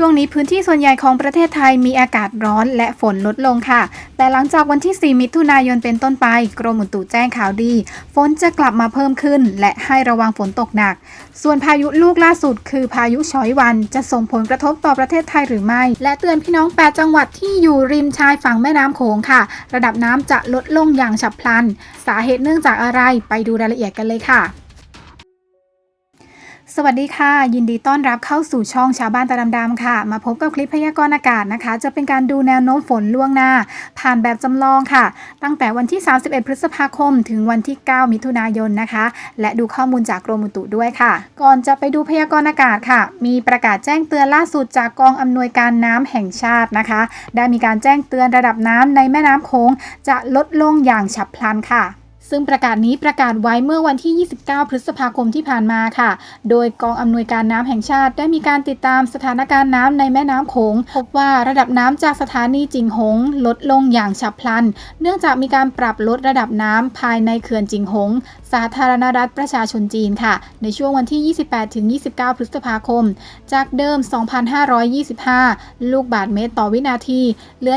ช่วงนี้พื้นที่ส่วนใหญ่ของประเทศไทยมีอากาศร้อนและฝนลดลงค่ะ แต่หลังจากวันที่ 4 มิถุนายนเป็นต้นไป กรมอุตุแจ้งข่าวดี ฝนจะกลับมาเพิ่มขึ้น และให้ระวังฝนตกหนัก ส่วนพายุลูกล่าสุด คือพายุชอยวันจะส่งผลกระทบต่อประเทศไทยหรือไม่ และเตือนพี่น้อง 8 จังหวัดที่อยู่ริมชายฝั่งแม่น้ำโขงค่ะ ระดับน้ำจะลดลงอย่างฉับพลัน สาเหตุเนื่องจากอะไรไปดูรายละเอียดกันเลยค่ะ สวัสดีค่ะ ยินดีต้อนรับเข้าสู่ช่องชาวบ้านตาดำๆค่ะ มาพบกับคลิปพยากรณ์อากาศนะคะ จะเป็นการดูแนวโน้มฝนล่วงหน้า ผ่านแบบจำลองค่ะ ตั้งแต่วันที่ 31 พฤษภาคม ถึงวันที่ 9 มิถุนายนนะคะ และดูข้อมูลจากกรมอุตุด้วยค่ะ ก่อนจะไปดูพยากรณ์อากาศค่ะ มีประกาศแจ้งเตือนล่าสุดจากกองอำนวยการน้ำแห่งชาตินะคะ ได้มีการแจ้งเตือนระดับน้ำในแม่น้ำโขงจะลดลงอย่างฉับพลันค่ะ ซึ่งประกาศนี้ประกาศไว้เมื่อวันที่ 29 พฤษภาคมที่ผ่านมาค่ะ โดยกองอำนวยการน้ำแห่งชาติ ได้มีการติดตามสถานการณ์น้ำในแม่น้ำโขง พบว่าระดับน้ำจากสถานีจิงหง ลดลงอย่างฉับพลัน เนื่องจากมีการปรับลดระดับน้ำภายในเขื่อนจิงหง สาธารณรัฐประชาชนจีนค่ะ ในช่วงวันที่ 28-29 พฤษภาคม จากเดิม 2,525 ลูกบาศก์เมตรต่อวินาที เหลือ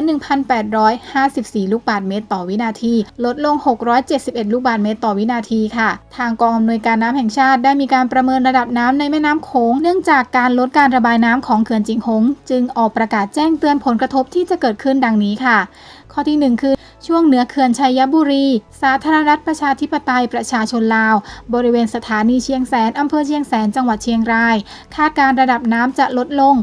1,854 ลูกบาศก์เมตรต่อวินาที ลดลง 671ลูกบาศก์เมตรต่อวินาทีค่ะ ทางกองอำนวยการน้ำแห่งชาติได้มีการประเมินระดับน้ำในแม่น้ำโขงเนื่องจากการลดการระบายน้ำของเขื่อนจิงหง จึงออกประกาศแจ้งเตือนผลกระทบที่จะเกิดขึ้นดังนี้ค่ะ ข้อที่ 1 คือช่วงเหนือเขื่อนชัยบุรี สาธารณรัฐประชาธิปไตยประชาชนลาว บริเวณสถานีเชียงแสนอำเภอเชียงแสนจังหวัดเชียงราย คาดการระดับน้ำจะลดลง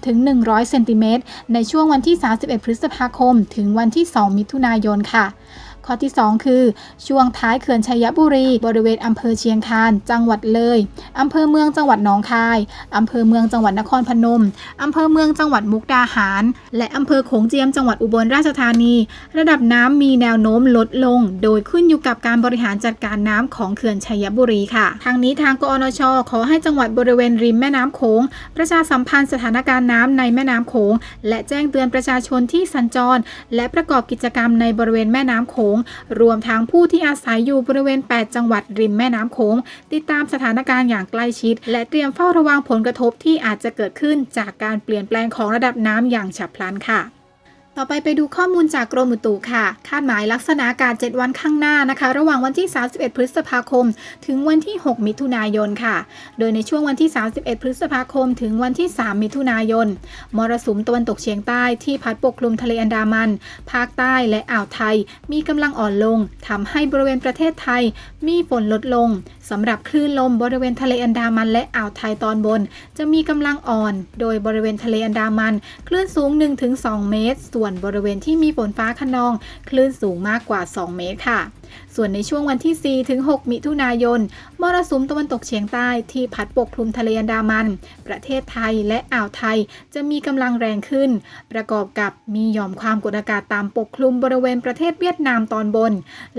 80-100 เซนติเมตรในช่วงวันที่ 31 พฤษภาคม ถึงวันที่ 2 มิถุนายนค่ะ ข้อที่ 2 คือ ช่วงท้ายเขื่อนชัยบุรี บริเวณอำเภอเชียงคาน จังหวัดเลยอำเภอเมืองจังหวัดหนองคายอำเภอเมืองจังหวัดนครพนมอำเภอเมืองจังหวัดมุกดาหาร และอำเภอโขงเจียมจังหวัดอุบลราชธานี ระดับน้ำมีแนวโน้มลดลง โดยขึ้นอยู่กับการบริหารจัดการน้ำของเขื่อนชัยบุรีค่ะ ทางนี้ทางกอนช ขอให้จังหวัดบริเวณริมแม่น้ำโขง ประชาสัมพันธ์สถานการณ์น้ำในแม่น้ำโขง และแจ้งเตือนประชาชนที่สัญจร และประกอบกิจกรรมในบริเวณแม่น้ำโขงรวมทั้งผู้ที่อาศัยอยู่บริเวณ 8 จังหวัดริมแม่น้ำโขงติดตามสถานการณ์อย่างใกล้ชิด และเตรียมเฝ้าระวังผลกระทบที่อาจจะเกิดขึ้นจากการเปลี่ยนแปลงของระดับน้ำอย่างฉับพลันค่ะ ต่อไปไปดูข้อมูลจากกรมอุตุค่ะ คาดหมายลักษณะอากาศ 7 วันข้างหน้านะคะ ระหว่างวันที่ 31 พฤษภาคม ถึงวันที่ 6 มิถุนายนค่ะ โดยในช่วงวันที่ 31 พฤษภาคม ถึงวันที่ 3 มิถุนายน มรสุมตะวันตกเฉียงใต้ที่พัดปกคลุมทะเลอันดามัน ภาคใต้และอ่าวไทย มีกำลังอ่อนลงทำให้บริเวณประเทศไทย มีฝนลดลงสำหรับคลื่นลมบริเวณทะเลอันดามันและอ่าวไทยตอนบน จะมีกำลังอ่อน โดยบริเวณทะเลอันดามัน คลื่นสูง 1-2 เมตรส่วนบริเวณที่มีฝนฟ้าคะนอง คลื่นสูงมากกว่า 2 เมตรค่ะ ส่วนในช่วงวันที่ 4 ถึง 6 มิถุนายน มรสุมตะวันตกเฉียงใต้ที่พัดปกคลุมทะเลอันดามัน ประเทศไทยและอ่าวไทยจะมีกำลังแรงขึ้น ประกอบกับมีหย่อมความกดอากาศต่ำปกคลุมบริเวณประเทศเวียดนามตอนบน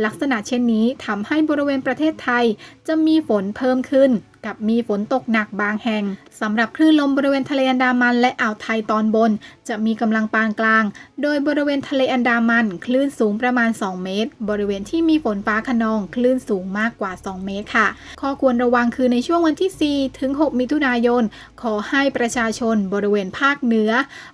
ลักษณะเช่นนี้ทำให้บริเวณประเทศไทยจะมีฝนเพิ่มขึ้น กับมีฝนตกหนักบางแห่งสำหรับคลื่นลมบริเวณทะเลอันดามันและอ่าวไทยตอนบน จะมีกำลังปานกลาง โดยบริเวณทะเลอันดามัน คลื่นสูงประมาณ 2 เมตร บริเวณที่มีฝนฟ้าคะนอง คลื่นสูงมากกว่า 2 เมตรค่ะ ข้อควรระวังคือในช่วงวันที่ 4 ถึง 6 มิถุนายน ขอให้ประชาชนบริเวณภาคเหนือ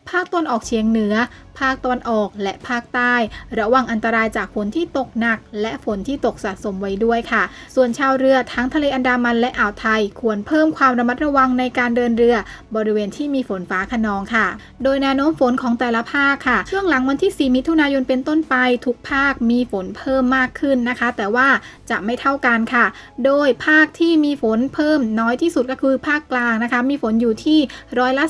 ภาคตะวันออกเฉียงเหนือภาคตะวันออกและภาคใต้ ระวังอันตรายจากฝนที่ตกหนัก และฝนที่ตกสะสมไว้ด้วยค่ะ ส่วนชาวเรือทั้งทะเลอันดามันและอ่าวไทย ควรเพิ่มความระมัดระวังในการเดินเรือ บริเวณที่มีฝนฟ้าคะนองค่ะ โดยแนวโน้มฝนของแต่ละภาคค่ะ ช่วงหลังวันที่ 4 มิถุนายนเป็นต้นไป ทุกภาคมีฝนเพิ่มมากขึ้นนะคะ แต่ว่าจะไม่เท่ากันค่ะ โดยภาคที่มีฝนเพิ่มน้อยที่สุดก็คือภาคกลางนะคะ มีฝนอยู่ที่ร้อยละ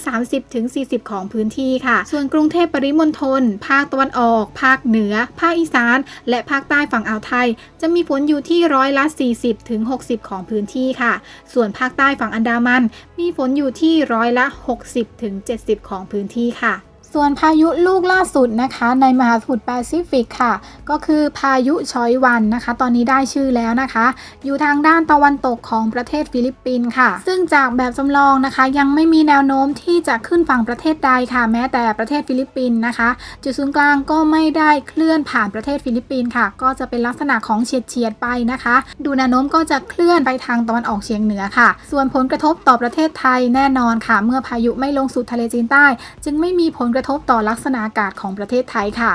30-40 ของพื้นที่ค่ะ ส่วนกรุงเทพปริมณฑลภาคตะวันออก ภาคเหนือ ภาคอีสาน และภาคใต้ฝั่งอ่าวไทย จะมีฝนอยู่ที่ร้อยละ 40ถึง60ของพื้นที่ค่ะ ส่วนภาคใต้ฝั่งอันดามัน มีฝนอยู่ที่ร้อยละ 60ถึง70ของพื้นที่ค่ะ ส่วนพายุลูกล่าสุดนะคะในมหาสมุทรแปซิฟิกค่ะ ก็คือพายุชอยวันนะคะ ตอนนี้ได้ชื่อแล้วนะคะ อยู่ทางด้านตะวันตกของประเทศฟิลิปปินส์ค่ะ ซึ่งจากแบบจำลองนะคะ ยังไม่มีแนวโน้มที่จะขึ้นฝั่งประเทศใดค่ะ แม้แต่ประเทศฟิลิปปินส์นะคะ จุดศูนย์กลางก็ไม่ได้เคลื่อนผ่านประเทศฟิลิปปินส์ค่ะ ก็จะเป็นลักษณะของเฉียดเฉียดไปนะคะ ดูแนวโน้มก็จะเคลื่อนไปทางตะวันออกเฉียงเหนือค่ะ ส่วนผลกระทบต่อประเทศไทยแน่นอนค่ะ เมื่อพายุไม่ลงสู่ทะเลจีนใต้ จึงไม่มีผลกระระทบต่อลักษณะอากาศของประเทศไทยค่ะ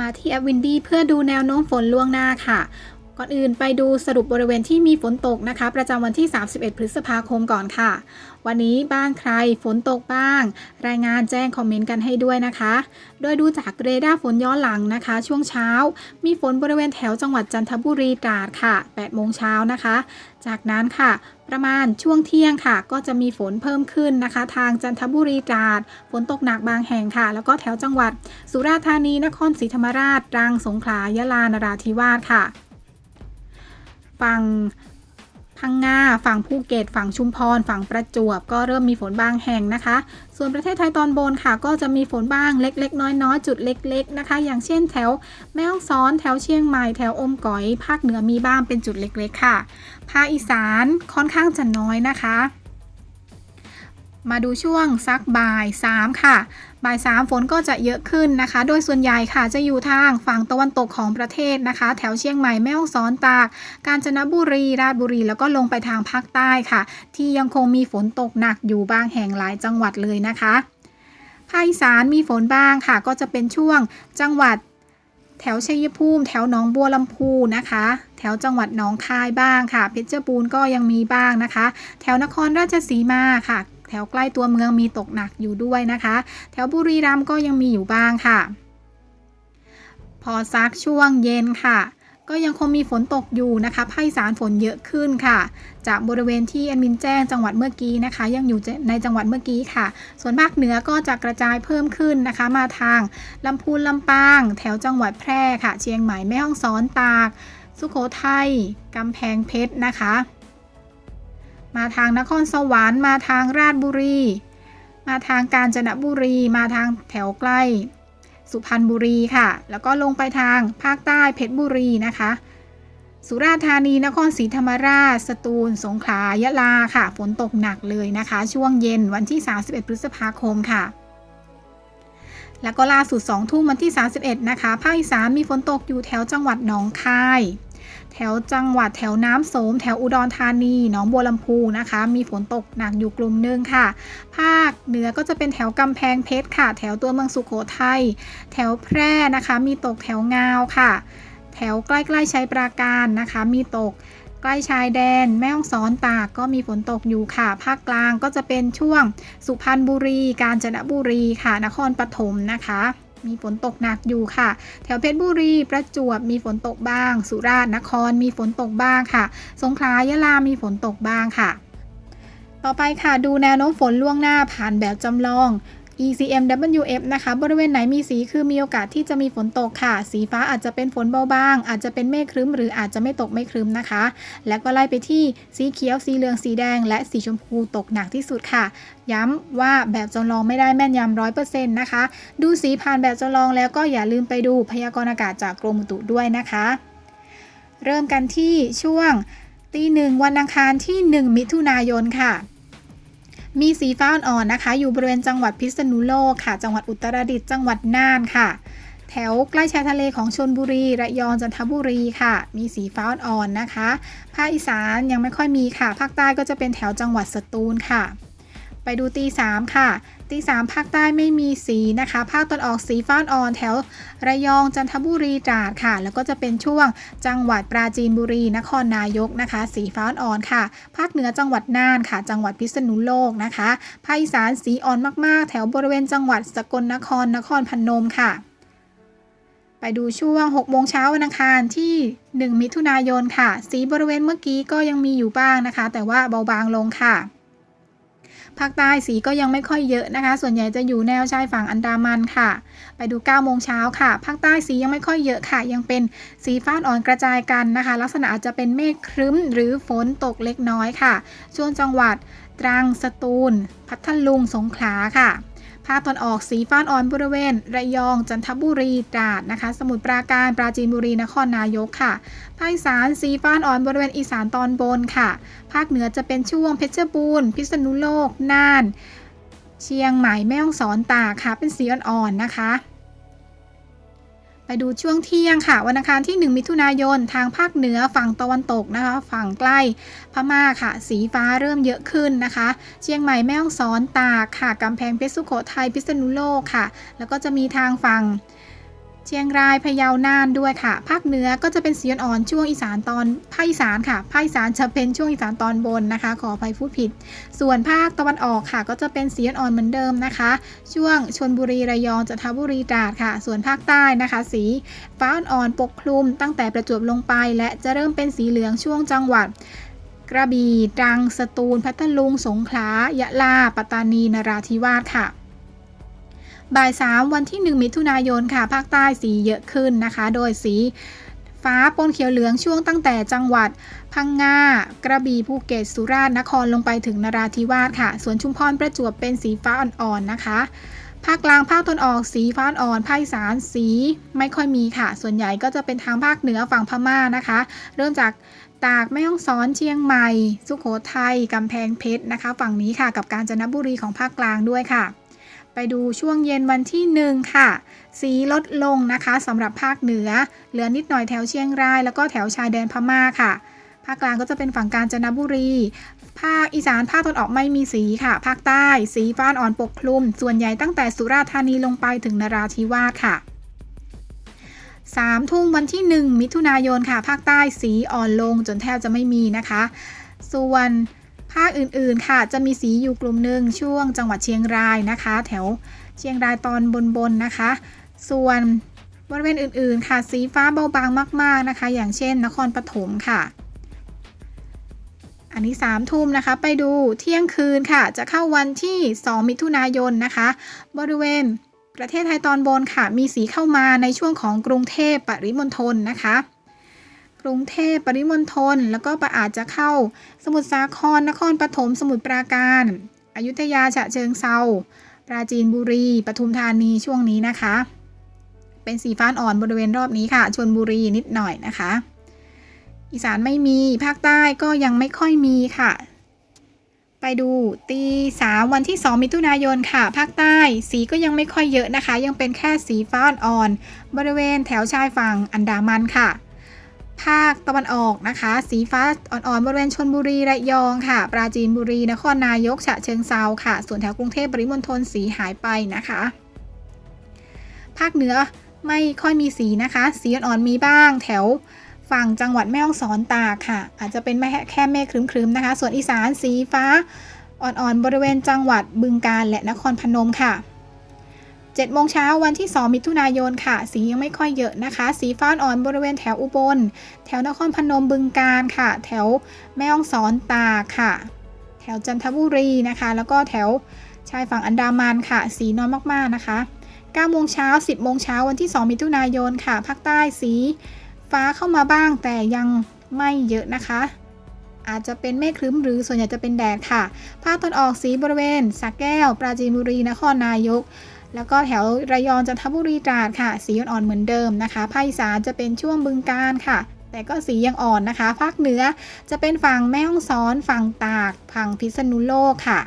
มาที่แอปวินดี้เพื่อดูแนวโน้มฝนล่วงหน้าค่ะ ก่อนอื่นไปดูสรุปบริเวณที่มีฝนตกนะคะ ประจำวันที่ 31 พฤษภาคมก่อนค่ะ วันนี้บ้านใครฝนตกบ้าง รายงานแจ้งคอมเมนต์กันให้ด้วยนะคะ โดยดูจากเรดาร์ฝนย้อนหลังนะคะ ช่วงเช้า มีฝนบริเวณแถวจังหวัดจันทบุรีตราดค่ะ8โมงเช้านะคะ จากนั้นค่ะประมาณช่วงเที่ยงค่ะ ก็จะมีฝนเพิ่มขึ้นนะคะ ทางจันทบุรีตราดฝนตกหนักบางแห่งค่ะ แล้วก็แถวจังหวัด สุราษฎร์ธานีนครศรีธรรมราชตรังสงขลายะลานราธิวาสค่ะ ฝั่งพังงา ฝั่งภูเก็ต ฝั่งชุมพร ฝั่งประจวบ ก็เริ่มมีฝนบางแห่งนะคะ ส่วนประเทศไทยตอนบนค่ะ ก็จะมีฝนบ้างเล็ก ๆ น้อย ๆ จุดเล็ก ๆ นะคะ อย่างเช่นแถวแม่ฮ่องสอน แถวเชียงใหม่ แถวอมก๋อย ภาคเหนือมีบ้างเป็นจุดเล็ก ๆ ค่ะ ภาคอีสานค่อนข้างจะน้อยนะคะ มาดูช่วงสักบ่าย 3 ค่ะ บ่าย3ฝนก็จะเยอะขึ้นนะคะ โดยส่วนใหญ่ค่ะจะอยู่ทางฝั่งตะวันตกของประเทศนะคะ แถวเชียงใหม่แม่ฮ่องสอนตาก กาญจนบุรี ราชบุรี แล้วก็ลงไปทางภาคใต้ค่ะ ที่ยังคงมีฝนตกหนักอยู่บางแห่งหลายจังหวัดเลยนะคะภาคอีสานมีฝนบ้างค่ะ ก็จะเป็นช่วงจังหวัดแถวชัยภูมิ แถวหนองบัวลำพูนะคะ แถวจังหวัดหนองคายบ้างค่ะ เพชรบูรณ์ก็ยังมีบ้างนะคะ แถวนครราชสีมาค่ะ แถวใกล้ตัวเมืองมีตกหนักอยู่ด้วยนะคะ แถวบุรีรัมย์ก็ยังมีอยู่บ้างค่ะ พอซักช่วงเย็นค่ะก็ยังคงมีฝนตกอยู่นะคะภาคอีสานฝนเยอะขึ้นค่ะ จากบริเวณที่แอดมินแจ้งจังหวัดเมื่อกี้นะคะ ยังอยู่ในจังหวัดเมื่อกี้ค่ะ ส่วนภาคเหนือก็จะกระจายเพิ่มขึ้นนะคะ มาทางลำพูนลำปาง แถวจังหวัดแพร่ค่ะ เชียงใหม่แม่ฮ่องสอนตาก สุโขทัยกำแพงเพชรนะคะ มาทางนครสวรรค์ มาทางราชบุรี มาทางกาญจนบุรี มาทางแถวใกล้ สุพรรณบุรีค่ะ แล้วก็ลงไปทางภาคใต้เพชรบุรีนะคะ สุราษฎร์ธานี นครศรีธรรมราช สตูล สงขลา ยะลาค่ะ ฝนตกหนักเลยนะคะ ช่วงเย็นวันที่ 31 พฤษภาคมค่ะแล้วก็ล่าสุด2ทุ่มวันที่ 31 นะคะ ภาคอีสานมีฝนตกอยู่แถวจังหวัดหนองคาย แถวจังหวัดแถวน้ำโสม แถวอุดรธานีหนองบัวลำพูนะคะ มีฝนตกหนักอยู่กลุ่มหนึงค่ะ ภาคเหนือก็จะเป็นแถวกำแพงเพชรค่ะ แถวตัวเมืองสุโขทัยแถวแพร่นะคะ มีตกแถวงาวค่ะ แถวใกล้ๆชัยปราการนะคะ มีตกใกล้ชายแดนแม่ฮ่องสอนตากก็มีฝนตกอยู่ค่ะ ภาคกลางก็จะเป็นช่วงสุพรรณบุรี กาญจนบุรีค่ะ นครปฐมนะคะ มีฝนตกหนักอยู่ค่ะ แถวเพชรบุรีประจวบมีฝนตกบ้าง สุราษฎร์นครมีฝนตกบ้างค่ะ สงขลายะลามีฝนตกบ้างค่ะ ต่อไปค่ะดูแนวโน้มฝนล่วงหน้าผ่านแบบจำลอง ECMWF นะคะ บริเวณไหนมีสีคือมีโอกาสที่จะมีฝนตกค่ะ สีฟ้าอาจจะเป็นฝนเบาบาง อาจจะเป็นเมฆครึ้ม หรืออาจจะไม่ตกไม่ครึ้มนะคะ แล้วก็ไล่ไปที่สีเขียว สีเหลือง สีแดง และสีชมพูตกหนักที่สุดค่ะ ย้ำว่าแบบจำลองไม่ได้แม่นยำร้อยเปอร์เซ็นต์นะคะ ดูสีผ่านแบบจำลองแล้วก็อย่าลืมไปดูพยากรณ์อากาศจากกรมอุตุด้วยนะคะ เริ่มกันที่ช่วงตีหนึ่งวันอังคารที่ 1 มิถุนายนค่ะ มีสีฟ้าอ่อนๆนะคะ อยู่บริเวณจังหวัดพิษณุโลกค่ะ จังหวัดอุตรดิตถ์จังหวัดน่านค่ะ แถวใกล้ชายทะเลของชนบุรีระยองจันทบุรีค่ะ มีสีฟ้าอ่อนๆนะคะ ภาคอีสานยังไม่ค่อยมีค่ะ ภาคใต้ก็จะเป็นแถวจังหวัดสตูลค่ะ ไปดูตีสามค่ะ ตีสามภาคใต้ไม่มีสีนะคะ ภาคตะวันออกสีฟ้าอ่อนแถว ระยองจันทบุรีตราดค่ะ แล้วก็จะเป็นช่วงจังหวัดปราจีนบุรี นครนายกนะคะ สีฟ้าอ่อนค่ะ ภาคเหนือจังหวัดน่านค่ะ จังหวัดพิษณุโลกนะคะ ภาคอีสานสีอ่อนมากๆ แถวบริเวณจังหวัดสกลนครนครพนมค่ะไปดูช่วง 6 โมงเช้าวันอังคารที่ 1 มิถุนายนค่ะ สีบริเวณเมื่อกี้ก็ยังมีอยู่บ้างนะคะ แต่ว่าเบาบางลงค่ะ ภาคใต้สีก็ยังไม่ค่อยเยอะนะคะ ส่วนใหญ่จะอยู่แนวชายฝั่งอันดามันค่ะ ไปดู9โมงเช้าค่ะ ภาคใต้สียังไม่ค่อยเยอะค่ะ ยังเป็นสีฟ้าอ่อนกระจายกันนะคะ ลักษณะอาจจะเป็นเมฆครึ้มหรือฝนตกเล็กน้อยค่ะ ช่วงจังหวัดตรัง สตูล พัทลุง สงขลาค่ะ ภาคตอนออกสีฟ้าอ่อนบริเวณ ระยอง จันทบุรีตราดนะคะ สมุทรปราการปราจีนบุรีนครนายกค่ะภาคอีสานสีฟ้าอ่อนบริเวณอีสานตอนบนค่ะ ภาคเหนือจะเป็นช่วงเพชรบูรณ์พิษณุโลกน่าน เชียงใหม่แม่ฮ่องสอนตากค่ะ เป็นสีอ่อนๆนะคะ ดูช่วงเที่ยงค่ะ วันอังคารที่ 1 มิถุนายนทางภาคเหนือฝั่งตะวันตกนะคะ ฝั่งใกล้พม่าค่ะ สีฟ้าเริ่มเยอะขึ้นนะคะ เชียงใหม่แม่ฮ่องสอนตากค่ะกำแพงเพชรสุโขทัยพิษณุโลกค่ะ แล้วก็จะมีทางฝั่ง เชียงรายพะเยาน่านด้วยค่ะ ภาคเหนือก็จะเป็นสีอ่อนช่วงอีสานตอนภาคอีสานค่ะภาคอีสานจะเป็นช่วงอีสานตอนบนนะคะ ขออภัยพูดผิด ส่วนภาคตะวันออกค่ะ ก็จะเป็นสีอ่อนเหมือนเดิมนะคะ ช่วงชนบุรีระยองจันทบุรีตราดค่ะ ส่วนภาคใต้นะคะ สีฟ้าอ่อนปกคลุม ตั้งแต่ประจวบลงไป และจะเริ่มเป็นสีเหลืองช่วงจังหวัดกระบี่ตรังสตูล พัทลุง สงขลายะลา ปัตตานี นราธิวาสค่ะ บ่าย 3 วันที่ 1 มิถุนายนค่ะภาคใต้สีเยอะขึ้นนะคะ โดยสีฟ้าปนเขียวเหลืองช่วงตั้งแต่จังหวัด พังงา กระบี่ภูเก็ตสุราษฎร์นครลงไปถึงนราธิวาสค่ะ ส่วนชุมพรประจวบเป็นสีฟ้าอ่อนๆนะคะภาคกลางภาคตะวันออกสีฟ้าอ่อนภาคอีสานสีไม่ค่อยมีค่ะ ส่วนใหญ่ก็จะเป็นทางภาคเหนือฝั่งพม่านะคะ เริ่มจากตากแม่ฮ่องสอนเชียงใหม่ สุขโขทัยกำแพงเพชรนะคะ ฝั่งนี้ค่ะกับกาญจนบุรีของภาคกลางด้วยค่ะ ไปดูช่วงเย็นวันที่ 1 ค่ะ สีลดลงนะคะสำหรับภาคเหนือ เหลือนิดหน่อยแถวเชียงราย แล้วก็แถวชายแดนพม่าค่ะ ภาคกลางก็จะเป็นฝั่งกาญจนบุรี ภาคอีสานภาคตะวันออกไม่มีสีค่ะ ภาคใต้ สีฟ้าอ่อนปกคลุม ส่วนใหญ่ตั้งแต่สุราษฎร์ธานีลงไปถึงนราธิวาสค่ะ3ทุ่มวันที่ 1 มิถุนายนค่ะ ภาคใต้สีอ่อนลงจนแทบจะไม่มีนะคะ ส่วน ภาคอื่นๆค่ะ จะมีสีอยู่กลุ่มหนึ่งช่วงจังหวัดเชียงรายนะคะ แถวเชียงรายตอนบนๆนะคะ ส่วนบริเวณอื่นๆ ค่ะ สีฟ้าเบาบางมาก ๆนะคะ อย่างเช่น นครปฐมค่ะ อันนี้3ทุ่มนะคะ ไปดูเที่ยงคืนค่ะ จะเข้าวันที่ 2 มิถุนายนนะคะ บริเวณประเทศไทยตอนบนค่ะ มีสีเข้ามาในช่วงของกรุงเทพปริมณฑลนะคะ กรุงเทพปริมณฑลแล้วก็อาจจะเข้า สมุทรสาครนครปฐมสมุทรปราการอยุธยาฉะเชิงเซาปราจีนบุรีปทุมธานีช่วงนี้นะคะ เป็นสีฟ้าอ่อนบริเวณรอบนี้ค่ะชนบุรีนิดหน่อยนะคะ อีสานไม่มีภาคใต้ก็ยังไม่ค่อยมีค่ะ ไปดูตีสามวันที่ 2 มิถุนายนค่ะ ภาคใต้สีก็ยังไม่ค่อยเยอะนะคะ ยังเป็นแค่สีฟ้าอ่อนบริเวณแถวชายฝั่งอันดามันค่ะ ภาคตะวันออกนะคะ สีฟ้าอ่อนๆบริเวณชนบุรีระยองค่ะ ปราจีนบุรีนครนายกฉะเชิงเซาค่ะ ส่วนแถวกรุงเทพปริมณฑลสีหายไปนะคะ ภาคเหนือไม่ค่อยมีสีนะคะ สีอ่อนๆมีบ้างแถวฝั่งจังหวัดแม่ฮ่องสอนตากค่ะ อาจจะเป็นแค่เมฆครึ้มๆนะคะ ส่วนอีสานสีฟ้าอ่อนๆบริเวณจังหวัดบึงกาฬและนครพนมค่ะ 7โมงเช้าวันที่ 2 มิถุนายนค่ะ สียังไม่ค่อยเยอะนะคะ สีฟ้าอ่อนบริเวณแถวอุบล แถวนครพนมบึงกาฬค่ะ แถวแม่ฮ่องสอนตาค่ะ แถวจันทบุรีนะคะ แล้วก็แถวชายฝั่งอันดามันค่ะ สีน้อยมากๆนะคะ9โมงเช้า 10 โมงเช้าวันที่ 2 มิถุนายนค่ะ ภาคใต้สีฟ้าเข้ามาบ้างแต่ยังไม่เยอะนะคะ อาจจะเป็นเมฆครึ้มหรือส่วนใหญ่จะเป็นแดดค่ะ ภาคตอนออกสีบริเวณสักแก้ว ปราจีนบุรี นครนายก แล้วก็แถวระยองจันทบุรีตราดค่ะ สีอ่อนๆเหมือนเดิมนะคะภาคอีสานจะเป็นช่วงบึงกาฬค่ะ แต่ก็สียังอ่อนนะคะ ภาคเหนือจะเป็นฝั่งแม่ฮ่องสอน ฝั่งตาก ฝั่งพิษณุโลกค่ะ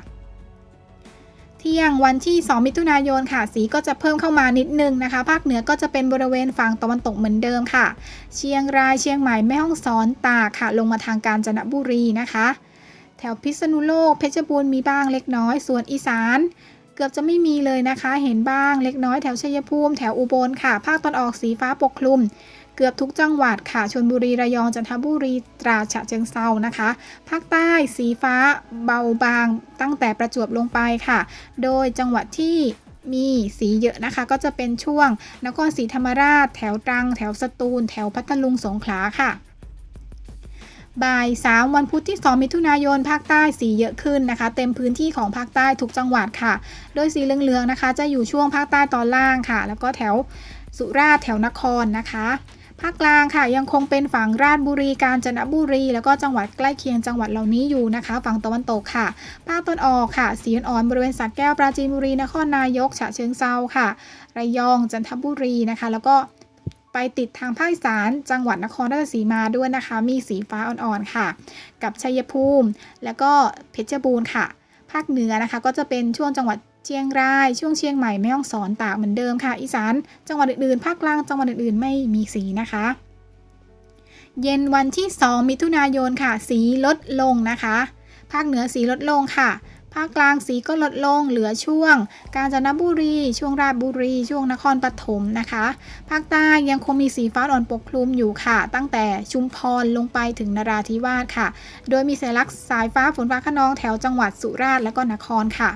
เที่ยงวันที่ 2 มิถุนายนค่ะ สีก็จะเพิ่มเข้ามานิดนึงนะคะ ภาคเหนือก็จะเป็นบริเวณฝั่งตะวันตกเหมือนเดิมค่ะ เชียงรายเชียงใหม่แม่ฮ่องสอนตากค่ะ ลงมาทางกาญจนบุรีนะคะ แถวพิษณุโลกเพชรบูรณ์มีบ้างเล็กน้อย ส่วนอีสาน เกือบจะไม่มีเลยนะคะ เห็นบ้างเล็กน้อยแถวชัยภูมิ แถวอุบลค่ะ ภาคตอนออกสีฟ้าปกคลุม เกือบทุกจังหวัดค่ะชนบุรีระยองจันทบุรีตราฉะเชิงเซานะคะ ภาคใต้สีฟ้าเบาบาง ตั้งแต่ประจวบลงไปค่ะ โดยจังหวัดที่มีสีเยอะนะคะก็จะเป็นช่วงนครศรีธรรมราช แถวตรัง แถวสตูล แถวพัทลุงสงขลาค่ะ บ่าย3วันพุธที่ 2 มิถุนายนภาคใต้สีเยอะขึ้นนะคะ เต็มพื้นที่ของภาคใต้ทุกจังหวัดค่ะ โดยสีเหลืองๆนะคะ จะอยู่ช่วงภาคใต้ตอนล่างค่ะ แล้วก็แถวสุราษฎร์แถวนครนะคะภาคกลางค่ะยังคงเป็นฝั่งราชบุรีกาญจนบุรี แล้วก็จังหวัดใกล้เคียงจังหวัดเหล่านี้อยู่นะคะ ฝั่งตะวันตกค่ะ ภาคตะวันออกค่ะสีอ่อนบริเวณสักแก้วปราจีนบุรีนครนายกฉะเชิงเซาค่ะ ระยองจันทบุรีนะคะ แล้วก็ ไปติดทางภาคอีสาน จังหวัดนครราชสีมาด้วยนะคะ มีสีฟ้าอ่อนๆค่ะ กับชัยภูมิ แล้วก็เพชรบูรณ์ค่ะ ภาคเหนือนะคะก็จะเป็นช่วงจังหวัดเชียงราย ช่วงเชียงใหม่แม่ฮ่องสอนตากเหมือนเดิมค่ะ อีสานจังหวัดอื่นๆภาคกลางจังหวัดอื่นๆ ไม่มีสีนะคะ เย็นวันที่ 2 มิถุนายนค่ะ สีลดลงนะคะ ภาคเหนือสีลดลงค่ะ ภาคกลางสีก็ลดลงเหลือช่วง กาญจนบุรี ช่วงราชบุรี ช่วงนครปฐมนะคะ ภาคใต้ยังคงมีสีฟ้าอ่อนปกคลุมอยู่ค่ะ ตั้งแต่ชุมพรลงไปถึงนราธิวาสค่ะ โดยมีสัญลักษณ์สายฟ้าฝนฟ้าขนองแถวจังหวัดสุราษฎร์และก็นครค่ะ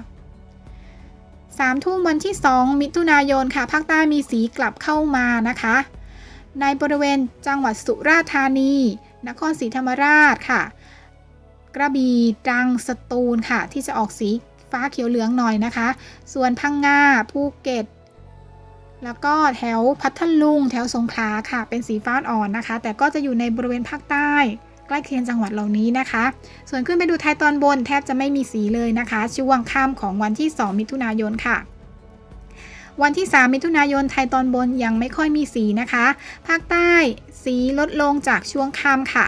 สามทุ่มวันที่ 2 มิถุนายนค่ะ ภาคใต้มีสีกลับเข้ามานะคะ ในบริเวณจังหวัดสุราษฎร์ธานี นครศรีธรรมราชค่ะ กระบี่ตรังสตูลค่ะ ที่จะออกสีฟ้าเขียวเหลืองหน่อยนะคะ ส่วนพังงาภูเก็ต แล้วก็แถวพัทลุง แถวสงขลาค่ะ เป็นสีฟ้าอ่อนนะคะ แต่ก็จะอยู่ในบริเวณภาคใต้ใกล้เคียงจังหวัดเหล่านี้นะคะ ส่วนขึ้นไปดูไทยตอนบนแทบจะไม่มีสีเลยนะคะ ช่วงค่ำของวันที่ 2 มิถุนายนค่ะ วันที่ 3 มิถุนายนไทยตอนบนยังไม่ค่อยมีสีนะคะ ภาคใต้สีลดลงจากช่วงค่ำค่ะ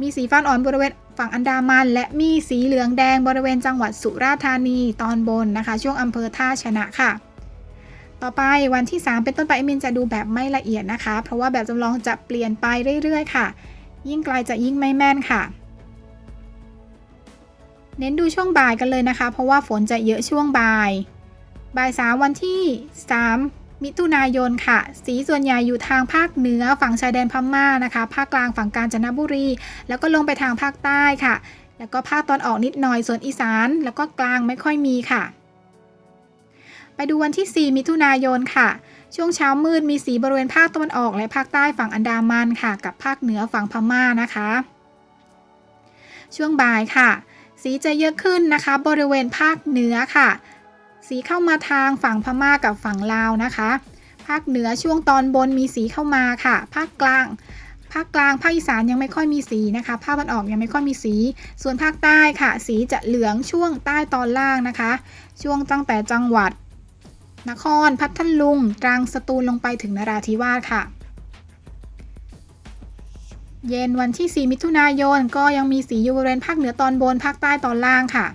มีสีฟ้าอ่อนบริเวณฝั่งอันดามัน และมีสีเหลืองแดงบริเวณจังหวัดสุราษฎร์ธานีตอนบนนะคะ ช่วงอำเภอท่าชนะค่ะ ต่อไปวันที่ 3 เป็นต้นไปเอมินจะดูแบบไม่ละเอียดนะคะ เพราะว่าแบบจำลองจะเปลี่ยนไปเรื่อยๆ ค่ะ ยิ่งไกลจะยิ่งไม่แม่นค่ะเน้นดูช่วงบ่ายกันเลยนะคะ เพราะว่าฝนจะเยอะช่วงบ่าย บ่ายสามวันที่ 3 มิถุนายนค่ะ สีส่วนใหญ่อยู่ทางภาคเหนือฝั่งชายแดนพม่านะคะ ภาคกลางฝั่งกาญจนบุรี แล้วก็ลงไปทางภาคใต้ค่ะ แล้วก็ภาคตอนออกนิดหน่อยส่วนอีสาน แล้วก็กลางไม่ค่อยมีค่ะ ไปดูวันที่ 4 มิถุนายนค่ะ ช่วงเช้ามืดมีสีบริเวณภาคตะวันออก และภาคใต้ฝั่งอันดามันค่ะ กับภาคเหนือฝั่งพม่านะคะ ช่วงบ่ายค่ะ สีจะเยอะขึ้นนะคะ บริเวณภาคเหนือค่ะ สีเข้ามาทางฝั่งพม่ากับฝั่งลาวนะคะ ภาคเหนือช่วงตอนบนมีสีเข้ามาค่ะ ภาคกลางภาคกลางภาคอีสานยังไม่ค่อยมีสีนะคะภาคตะวันออกยังไม่ค่อยมีสี ส่วนภาคใต้ค่ะ สีจะเหลืองช่วงใต้ตอนล่างนะคะ ช่วงตั้งแต่จังหวัด นครพัทลุงตรังสตูลลงไปถึงนราธิวาสค่ะ เย็นวันที่ 4 มิถุนายนก็ยังมีสีอยู่บริเวณภาคเหนือตอนบนภาคใต้ตอนล่างค่ะ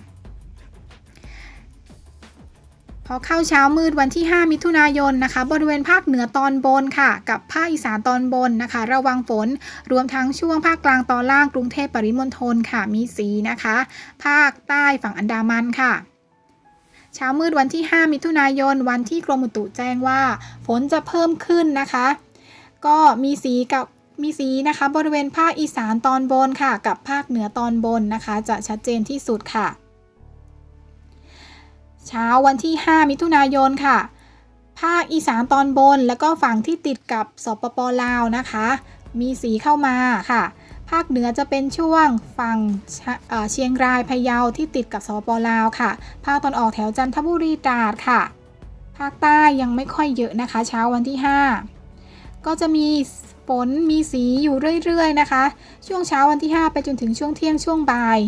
พอเข้าเช้ามืดวันที่ 5 มิถุนายนนะคะ บริเวณภาคเหนือตอนบนค่ะ กับภาคอีสานตอนบนนะคะ ระวังฝนรวมทั้งช่วงภาคกลางตอนล่างกรุงเทพปริมณฑลค่ะมีสีนะคะ ภาคใต้ฝั่งอันดามันค่ะเช้ามืดวันที่ 5 มิถุนายน วันที่กรมอุตุแจ้งว่า ฝนจะเพิ่มขึ้นนะคะ ก็มีสีกับมีสีนะคะ บริเวณภาคอีสานตอนบนค่ะ กับภาคเหนือตอนบนนะคะ จะชัดเจนที่สุดค่ะ เช้าวันที่ 5 มิถุนายนค่ะ ภาคอีสานตอนบนแล้วก็ฝั่งที่ติดกับสปปลาวนะคะ มีสีเข้ามาค่ะ ภาคเหนือจะเป็นช่วงฝั่งเชเอ่อเชียงรายพะเยาที่ติดกับสปปลาวค่ะ ภาคตอนออกแถวจันทบุรีตราดค่ะ ภาคใต้ยังไม่ค่อยเยอะนะคะ เช้าวันที่ 5 ก็จะมีฝนมีสีอยู่เรื่อยๆนะคะ ช่วงเช้าวันที่ 5 ไปจนถึงช่วงเที่ยงช่วงบ่าย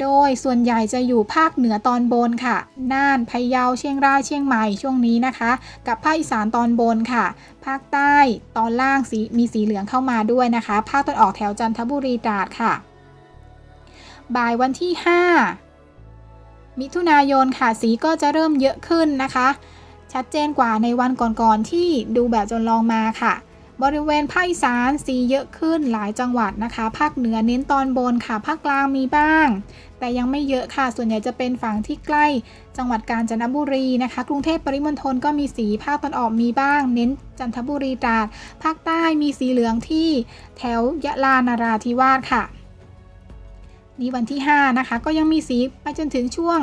โดยส่วนใหญ่จะอยู่ภาคเหนือตอนบนค่ะ น่านพะเยาเชียงรายเชียงใหม่ช่วงนี้นะคะ กับภาคอีสานตอนบนค่ะ ภาคใต้ตอนล่างสีมีสีเหลืองเข้ามาด้วยนะคะ ภาคตอนออกแถวจันทบุรีตราดค่ะ บ่ายวันที่ 5 มิถุนายนค่ะสีก็จะเริ่มเยอะขึ้นนะคะ ชัดเจนกว่าในวันก่อนๆที่ดูแบบจนลองมาค่ะ บริเวณภาคอีสานสีเยอะขึ้นหลายจังหวัดนะคะ ภาคเหนือเน้นตอนบนค่ะ ภาคกลางมีบ้าง แต่ยังไม่เยอะค่ะ ส่วนใหญ่จะเป็นฝั่งที่ใกล้ จังหวัดกาญจนบุรีนะคะ กรุงเทพปริมณฑลก็มีสีภาคตอนออกมีบ้าง เน้นจันทบุรีตราดภาคใต้มีสีเหลืองที่แถวยะลานาราธิวาสค่ะนี่วันที่ 5 นะคะ ก็ยังมีสีไปจนถึงช่วง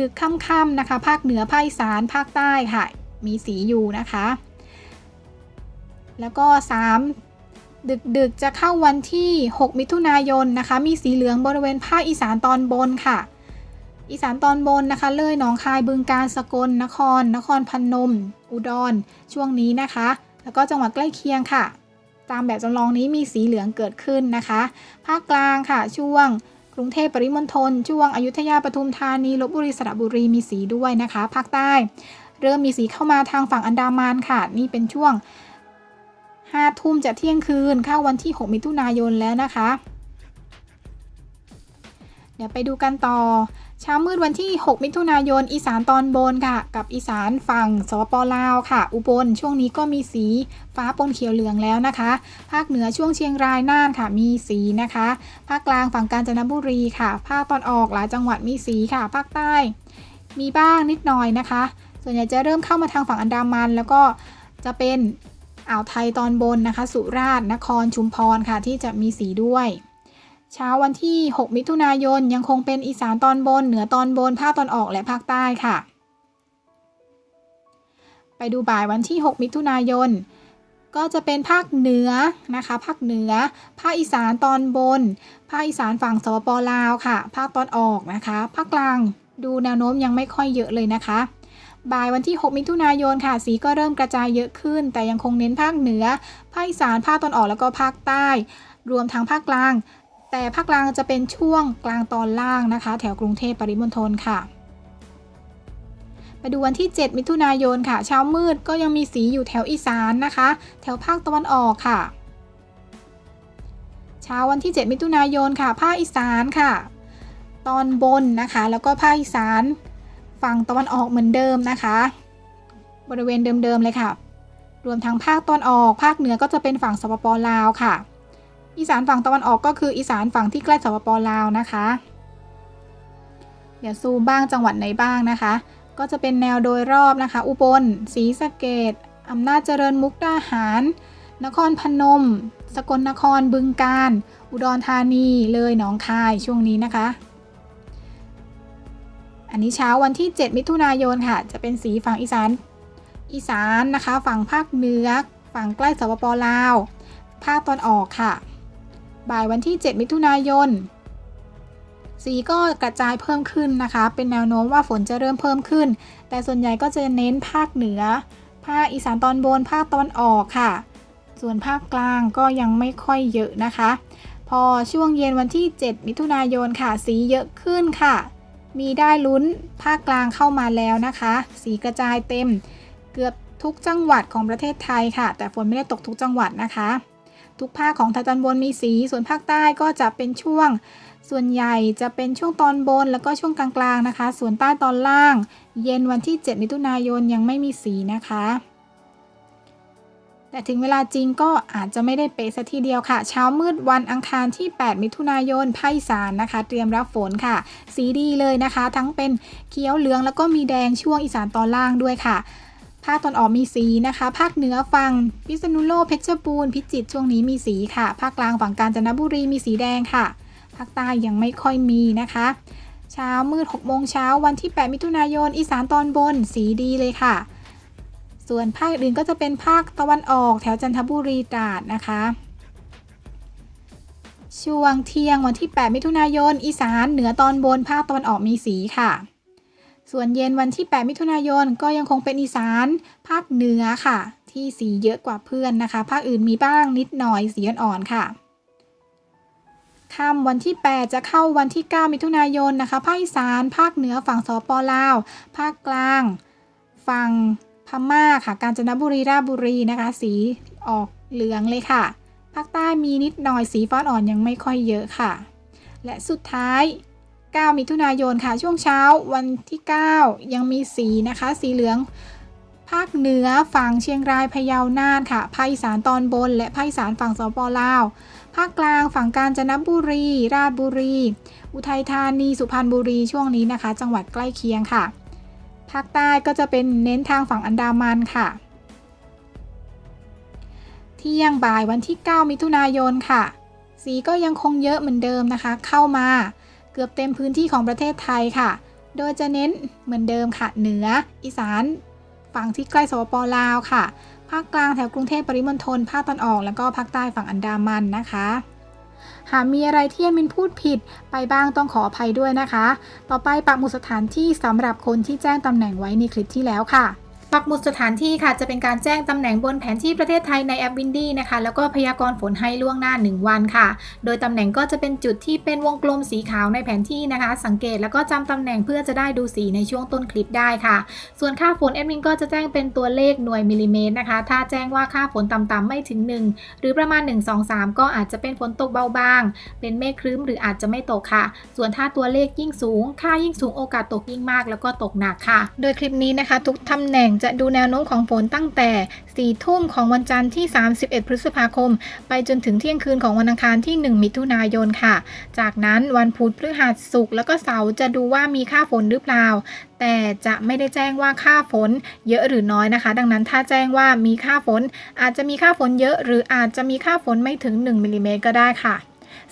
ดึกๆค่ำๆนะคะ ภาคเหนือภาคอีสานภาคใต้ค่ะ มีสีอยู่นะคะ แล้วก็ 3 ดึกๆ จะเข้าวันที่ 6 มิถุนายนนะคะ มีสีเหลืองบริเวณภาคอีสานตอนบนค่ะ อีสานตอนบนนะคะเลยหนองคายบึงกาฬสกลนคร นครพนม อุดร ช่วงนี้นะคะ แล้วก็จังหวัดใกล้เคียงค่ะ ตามแบบจำลองนี้มีสีเหลืองเกิดขึ้นนะคะ ภาคกลางค่ะ ช่วงกรุงเทพปริมณฑลช่วงอยุธยาปทุมธานีลบบุรีสระบุรีมีสีด้วยนะคะ ภาคใต้ เริ่มมีสีเข้ามาทางฝั่งอันดามันค่ะ นี่เป็นช่วง 5 ทุ่มจะเที่ยงคืนเข้าวันที่ 6 มิถุนายนแล้วนะคะ เดี๋ยวไปดูกันต่อ เช้ามืดวันที่ 6 มิถุนายน อีสานตอนบนค่ะ กับอีสานฝั่งสปปลาวค่ะ อุบลช่วงนี้ก็มีสีฟ้าปนเขียวเหลืองแล้วนะคะ ภาคเหนือช่วงเชียงรายน่านค่ะ มีสีนะคะ ภาคกลางฝั่งกาญจนบุรีค่ะ ภาคตอนออกหลายจังหวัดมีสีค่ะ ภาคใต้ มีบ้างนิดหน่อยนะคะ ส่วนใหญ่จะเริ่มเข้ามาทางฝั่งอันดามันแล้วก็จะเป็น อ่าวไทยตอนบนนะคะ สุราษฎร์นครชุมพรค่ะที่จะมีสีด้วย เช้าวันที่ 6 มิถุนายนยังคงเป็นอีสานตอนบน เหนือตอนบนภาคตอนออกและภาคใต้ค่ะ ไปดูบ่ายวันที่ 6 มิถุนายนก็จะเป็นภาคเหนือนะคะ ภาคเหนือ ภาคอีสานตอนบน ภาคอีสานฝั่งสปปลาวค่ะ ภาคตอนออกนะคะ ภาคกลางดูแนวโน้มยังไม่ค่อยเยอะเลยนะคะ บ่ายวันที่ 6 มิถุนายนค่ะ สีก็เริ่มกระจายเยอะขึ้น แต่ยังคงเน้นภาคเหนือ ภาคอีสาน ภาคตอนออกแล้วก็ภาคใต้ รวมทั้งภาคกลาง แต่ภาคกลางจะเป็นช่วงกลางตอนล่างนะคะ แถวกรุงเทพปริมณฑลค่ะไปดูวันที่ 7 มิถุนายนค่ะ เช้ามืดก็ยังมีสีอยู่แถวอีสานนะคะ แถวภาคตะวันออกค่ะ เช้าวันที่ 7 มิถุนายนค่ะ ภาคอีสานค่ะ ตอนบนนะคะ แล้วก็ภาคอีสาน ฝั่งตะวันออกเหมือนเดิมนะคะ บริเวณเดิมๆเลยค่ะ รวมทั้งภาคตอนออก ภาคเหนือก็จะเป็นฝั่งสปปลาวค่ะ อีสานฝั่งตะวันออกก็คืออีสานฝั่งที่ใกล้สปปลาวนะคะ เดี๋ยวซูมบ้างจังหวัดไหนบ้างนะคะ ก็จะเป็นแนวโดยรอบนะคะ อุบลศรีสะเกดอำนาจเจริญมุกดาหาร นครพนม สกลนครบึงกาฬอุดรธานี เลยหนองคายช่วงนี้นะคะ อันนี้เช้าวันที่ 7 มิถุนายนค่ะ จะเป็นสีฝั่งอีสาน อีสานนะคะ ฝั่งภาคเหนือ ฝั่งใกล้สปปลาว ภาคตอนออกค่ะ บ่ายวันที่ 7 มิถุนายน สีก็กระจายเพิ่มขึ้นนะคะ เป็นแนวโน้มว่าฝนจะเริ่มเพิ่มขึ้น แต่ส่วนใหญ่ก็จะเน้นภาคเหนือ ภาคอีสานตอนบน ภาคตอนออกค่ะ ส่วนภาคกลางก็ยังไม่ค่อยเยอะนะคะ พอช่วงเย็นวันที่ 7 มิถุนายนค่ะ สีเยอะขึ้นค่ะ มีได้ลุ้นภาคกลางเข้ามาแล้วนะคะ สีกระจายเต็มเกือบทุกจังหวัดของประเทศไทยค่ะ แต่ฝนไม่ได้ตกทุกจังหวัดนะคะ ทุกภาคของไทยตอนบนมีสี ส่วนภาคใต้ก็จะเป็นช่วง ส่วนใหญ่จะเป็นช่วงตอนบนแล้วก็ช่วงกลางๆนะคะ ส่วนใต้ตอนล่าง เย็นวันที่ 7 มิถุนายนยังไม่มีสีนะคะ แต่ถึงเวลาจริงก็อาจจะไม่ได้เป๊ะซะทีเดียวค่ะ เช้ามืดวันอังคารที่ 8 มิถุนายนภาคอีสานนะคะ เตรียมรับฝนค่ะ สีดีเลยนะคะ ทั้งเป็นเขียวเหลืองแล้วก็มีแดงช่วงอีสานตอนล่างด้วยค่ะภาคตอนออกมีสีนะคะ ภาคเหนือฝั่งพิษณุโลกเพชรบูรณ์พิจิตรช่วงนี้มีสีค่ะ ภาคกลางฝั่งกาญจนบุรีมีสีแดงค่ะ ภาคใต้ยังไม่ค่อยมีนะคะ เช้ามืด6โมงเช้าวันที่ 8 มิถุนายน อีสานตอนบนสีดีเลยค่ะ ส่วนภาคอื่นก็จะเป็นภาคตะวันออกแถวจันทบุรีตราดนะคะ ช่วงเที่ยงวันที่ 8 มิถุนายน อีสานเหนือตอนบนภาคตะวันออกมีสีค่ะ ส่วนเย็นวันที่ 8 มิถุนายนก็ยังคงเป็นอีสานภาคเหนือค่ะ ที่สีเยอะกว่าเพื่อนนะคะ ภาคอื่นมีบ้างนิดหน่อยสีอ่อนๆค่ะค่ำวันที่ 8 จะเข้าวันที่ 9 มิถุนายนนะคะ ภาคอีสาน ภาคเหนือฝั่งสปลาว ภาคกลาง ฝั่ง ม่าค่ะ กาญจนบุรีราชบุรีนะคะ สีออกเหลืองเลยค่ะ ภาคใต้มีนิดหน่อยสีฟ้าอ่อนยังไม่ค่อยเยอะค่ะ และสุดท้าย 9 มิถุนายนค่ะ ช่วงเช้าวันที่ 9 ยังมีสีนะคะ สีเหลือง ภาคเหนือฝั่งเชียงรายพะเยาน่านค่ะ ภาคอีสานตอนบน และภาคอีสานฝั่งสปลาว ภาคกลางฝั่งกาญจนบุรี ราชบุรี อุทัยธานี สุพรรณบุรีช่วงนี้นะคะ จังหวัดใกล้เคียงค่ะ ภาคใต้ก็จะเป็นเน้นทางฝั่งอันดามันค่ะ เที่ยงบ่ายวันที่ 9 มิถุนายนค่ะ สีก็ยังคงเยอะเหมือนเดิมนะคะ เข้ามาเกือบเต็มพื้นที่ของประเทศไทยค่ะ โดยจะเน้นเหมือนเดิมค่ะ เหนือ อีสาน ฝั่งที่ใกล้สปปลาวค่ะ ภาคกลางแถวกรุงเทพปริมณฑลภาคตอนออก แล้วก็ภาคใต้ฝั่งอันดามันนะคะ หากมีอะไรที่แอดมินพูดผิดไปบ้างต้องขออภัยด้วยนะคะ ต่อไปปักหมุดสถานที่สำหรับคนที่แจ้งตำแหน่งไว้ในคลิปที่แล้วค่ะ ปักหมุดสถานที่ค่ะจะเป็นการแจ้งตำแหน่งบนแผนที่ประเทศไทยในแอปวินดี้นะคะ แล้วก็พยากรณ์ฝนให้ล่วงหน้า 1 วันค่ะ โดยตำแหน่งก็จะเป็นจุดที่เป็นวงกลมสีขาวในแผนที่นะคะ สังเกตแล้วก็จำตำแหน่งเพื่อจะได้ดูสีในช่วงต้นคลิปได้ค่ะ ส่วนค่าฝนแอดมินก็จะแจ้งเป็นตัวเลขหน่วยมิลลิเมตรนะคะ ถ้าแจ้งว่าค่าฝนต่ำๆไม่ถึง 1 หรือประมาณ 1 2 3 ก็อาจจะเป็นฝนตกเบาบาง เป็นเมฆครึ้มหรืออาจจะไม่ตกค่ะ ส่วนถ้าตัวเลขยิ่งสูง ค่ายิ่งสูงโอกาสตกยิ่งมาก แล้วก็ตกหนักค่ะ โดยคลิปนี้นะคะ ทุกตำแหน่งจะดูแนวโน้มของฝนตั้งแต่ 4 ทุ่มของวันจันทร์ที่ 31 พฤษภาคม ไปจนถึงเที่ยงคืนของวันอังคารที่ 1 มิถุนายนค่ะ จากนั้นวันพุธพฤหัสศุกร์แล้วก็เสาร์จะดูว่ามีค่าฝนหรือเปล่า แต่จะไม่ได้แจ้งว่าค่าฝนเยอะหรือน้อยนะคะ ดังนั้นถ้าแจ้งว่ามีค่าฝน อาจจะมีค่าฝนเยอะ หรืออาจจะมีค่าฝนไม่ถึง 1มิลลิเมตรก็ได้ค่ะ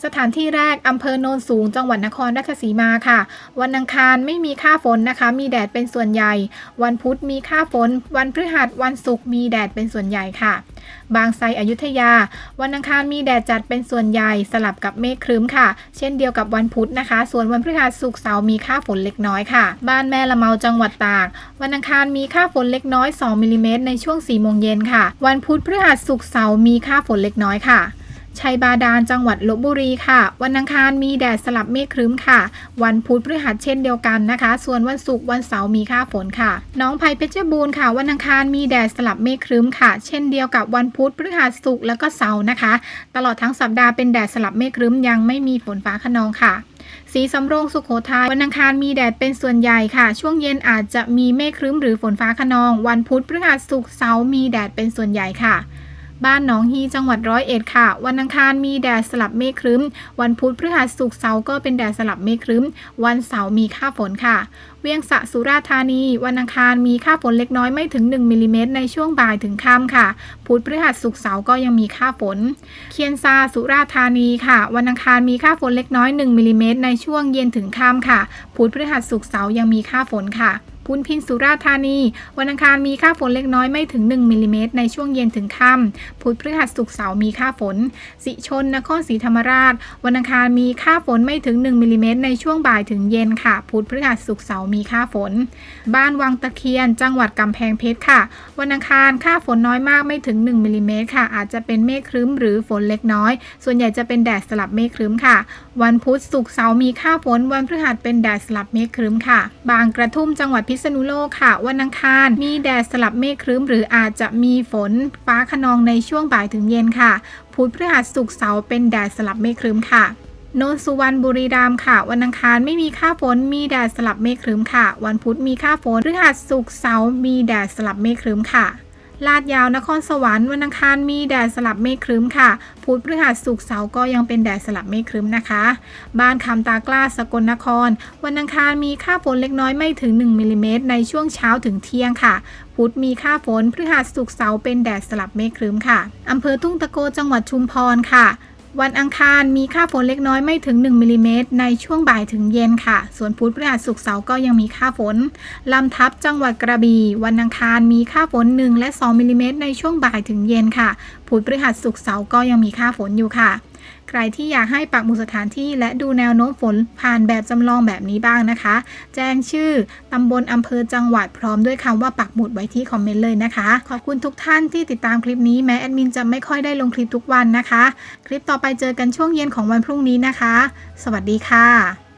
สถานที่แรกอำเภอโนนสูงจังหวัดนครราชสีมาค่ะ วันอังคารไม่มีค่าฝนนะคะ มีแดดเป็นส่วนใหญ่ วันพุธมีค่าฝน วันพฤหัสวันศุกร์มีแดดเป็นส่วนใหญ่ค่ะ บางไทรอยุธยา วันอังคารมีแดดจัดเป็นส่วนใหญ่ สลับกับเมฆครึ้มค่ะ เช่นเดียวกับวันพุธนะคะ ส่วนวันพฤหัสศุกร์เสาร์มีค่าฝนเล็กน้อยค่ะ บ้านแม่ละเมาจังหวัดตาก วันอังคารมีค่าฝนเล็กน้อย 2มิลลิเมตรในช่วง4โมงเย็นค่ะ วันพุธพฤหัสศุกร์เสาร์มีค่าฝนเล็กน้อยค่ะ ชัยบาดาลจังหวัดลบบุรีค่ะ วันอังคารมีแดดสลับเมฆครึ้มค่ะ วันพุธพฤหัสเช่นเดียวกันนะคะ ส่วนวันศุกร์วันเสาร์มีค่าฝนค่ะ น้องไผ่เพชรบูรณ์ค่ะ วันอังคารมีแดดสลับเมฆครึ้มค่ะ เช่นเดียวกับวันพุธพฤหัสศุกร์แล้วก็เสาร์นะคะ ตลอดทั้งสัปดาห์เป็นแดดสลับเมฆครึ้มยังไม่มีฝนฟ้าคะนองค่ะสีสำโรงสุขโขทัยวันอังคารมีแดดเป็นส่วนใหญ่ค่ะ ช่วงเย็นอาจจะมีเมฆครึ้มหรือฝนฟ้าคะนอง วันพุธพฤหัสศุกร์เสาร์มีแดดเป็นส่วนใหญ่ค่ะ บ้านหนองฮีจังหวัดร้อยเอ็ดค่ะ วันอังคารมีแดดสลับเมฆครึ้ม วันพุธพฤหัสศุกร์เสาร์ก็เป็นแดดสลับเมฆครึ้ม วันเสาร์มีค่าฝนค่ะ เวียงสะสุราธานี วันอังคารมีค่าฝนเล็กน้อยไม่ถึง 1มิลลิเมตรในช่วงบ่ายถึงค่ำค่ะ พุธพฤหัสศุกร์เสาร์ก็ยังมีค่าฝน เคียนซาสุราธานีค่ะ วันอังคารมีค่าฝนเล็กน้อย1มิลลิเมตรในช่วงเย็นถึงค่ำค่ะ พุธพฤหัสศุกร์เสาร์ยังมีค่าฝนค่ะ พุนพินสุราธานี วันอังคารมีค่าฝนเล็กน้อยไม่ถึง 1มิลลิเมตรในช่วงเย็นถึงค่ำพุธพฤหัสศุกร์เสาร์มีค่าฝน สิชนนครศรีธรรมราช วันอังคารมีค่าฝนไม่ถึง 1มิลลิเมตรในช่วงบ่ายถึงเย็นค่ะ พุธพฤหัสศุกร์เสาร์มีค่าฝน บ้านวังตะเคียน จังหวัดกำแพงเพชรค่ะ วันอังคารค่าฝนน้อยมากไม่ถึง1มิลลิเมตรค่ะ อาจจะเป็นเมฆครึ้มหรือฝนเล็กน้อย ส่วนใหญ่จะเป็นแดดสลับเมฆครึ้มค่ะ วันพุธศุกร์เสาร์มีค่าฝน วันพฤหัสเป็นแดดสลับเมฆครึ้มค่ะ บางกระทุ่มจังหวัดพิษณุโลกค่ะ วันอังคาร มีแดดสลับเมฆครึ้ม หรืออาจจะมีฝนฟ้าขนองในช่วงบ่ายถึงเย็นค่ะ พุธพฤหัสศุกร์เสาร์เป็นแดดสลับเมฆครึ้มค่ะโนนสุวรรณบุรีรัมย์ค่ะ วันอังคารไม่มีค่าฝนมีแดดสลับเมฆครึ้มค่ะ วันพุธมีค่าฝนพฤหัสศุกร์เสาร์มีแดดสลับเมฆครึ้มค่ะ ลาดยาวนครสวรรค์วันอังคารมีแดดสลับเมฆครึ้มค่ะ พุธพฤหัสศุกร์เสาร์ก็ยังเป็นแดดสลับเมฆครึ้มนะคะ บ้านคำตากล้าสกลนคร วันอังคารมีค่าฝนเล็กน้อยไม่ถึง 1มิลลิเมตรในช่วงเช้าถึงเที่ยงค่ะ พุธมีค่าฝนพฤหัสศุกร์เสาร์เป็นแดดสลับเมฆครึ้มค่ะอำเภอทุ่งตะโกจังหวัดชุมพรค่ะ วันอังคารมีค่าฝนเล็กน้อยไม่ถึง 1มิลลิเมตรในช่วงบ่ายถึงเย็นค่ะ ส่วนพุธพฤหัสศุกร์เสาร์ก็ยังมีค่าฝน ลำทับจังหวัดกระบี่วันอังคารมีค่าฝน 1 และ 2มิลลิเมตรในช่วงบ่ายถึงเย็นค่ะ พุธพฤหัสศุกร์เสาร์ก็ยังมีค่าฝนอยู่ค่ะ ใครที่อยากให้ปักหมุดสถานที่ และดูแนวโน้มฝนผ่านแบบจำลองแบบนี้บ้างนะคะ แจ้งชื่อตำบลอำเภอจังหวัดพร้อมด้วยคำว่าปักหมุดไว้ที่คอมเมนต์เลยนะคะ ขอบคุณทุกท่านที่ติดตามคลิปนี้แม้แอดมินจะไม่ค่อยได้ลงคลิปทุกวันนะคะ คลิปต่อไปเจอกันช่วงเย็นของวันพรุ่งนี้นะคะ สวัสดีค่ะ